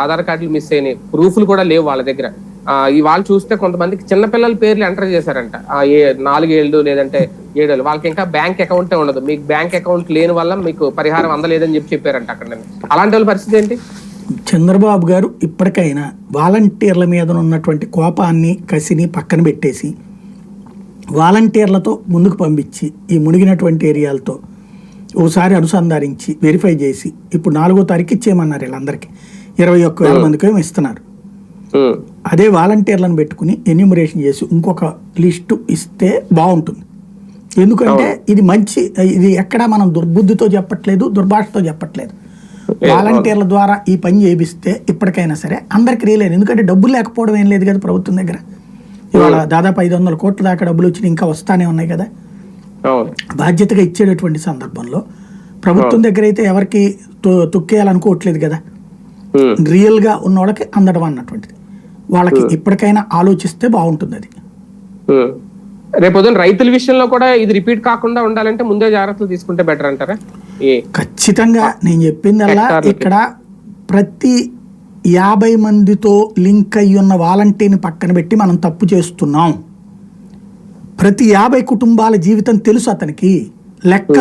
ఆధార్ కార్డులు మిస్ అయినాయి. ప్రూఫ్లు కూడా లేవు వాళ్ళ దగ్గర. ఈ వాళ్ళు చూస్తే కొంతమందికి చిన్నపిల్లల పేర్లు ఎంటర్ చేశారంట. ఏ నాలుగేళ్ళు లేదంటే ఏడేళ్ళు. వాళ్ళకి ఇంకా బ్యాంక్ అకౌంటే ఉండదు. మీకు బ్యాంక్ అకౌంట్ లేని వల్ల మీకు పరిహారం అందలేదని చెప్పి చెప్పారంట అక్కడ అలాంటి వాళ్ళ పరిస్థితి ఏంటి? చంద్రబాబు గారు ఇప్పటికైనా వాలంటీర్ల మీద ఉన్నటువంటి కోపాన్ని కసిని పక్కన పెట్టేసి వాలంటీర్లతో ముందుకు పంపించి ఈ మునిగినటువంటి ఏరియాలతో ఓసారి అనుసంధానించి వెరిఫై చేసి ఇప్పుడు నాలుగో తారీఖు ఇచ్చేయమన్నారు వీళ్ళందరికీ. ఇరవై ఒక్క వేల మందికి ఏమో ఇస్తున్నారు. అదే వాలంటీర్లను పెట్టుకుని ఎన్యూమరేషన్ చేసి ఇంకొక లిస్టు ఇస్తే బాగుంటుంది. ఎందుకంటే ఇది మంచి ఇది ఎక్కడా మనం దుర్బుద్ధితో చెప్పట్లేదు దుర్భాషతో చెప్పట్లేదు. వాలంటీర్ల ద్వారా ఈ పని చేపిస్తే ఇప్పటికైనా సరే అందరికి రియలేదు ఎందుకంటే డబ్బులు లేకపోవడం ఏం లేదు కదా ప్రభుత్వం దగ్గర. ఇవాళ దాదాపు ఐదు వందల కోట్ల దాకా డబ్బులు వచ్చి ఇంకా వస్తానే ఉన్నాయి కదా. బాధ్యతగా ఇచ్చేటటువంటి సందర్భంలో ప్రభుత్వం దగ్గర అయితే ఎవరికి తొ- తొక్కేయాలనుకోవట్లేదు కదా. రియల్గా ఉన్న వాళ్ళకి అందడం అన్నటువంటిది వాళ్ళకి ఇప్పటికైనా ఆలోచిస్తే బాగుంటుంది అది. ఉమ్. రేపు పొద్దున్న రైతుల విషయంలో కూడా ఇది రిపీట్ కాకుండా ఉండాలంటే ముందే జాగ్రత్తలు తీసుకుంటే బెటర్ అంటారా? ఖచ్చితంగా నేను చెప్పిందల్లా. ఇక్కడ ప్రతి యాభై మందితో లింక్ అయ్యి ఉన్న వాలంటీర్ని పక్కన పెట్టి మనం తప్పు చేస్తున్నాం. ప్రతి యాభై కుటుంబాల జీవితం తెలుసు అతనికి. లెక్క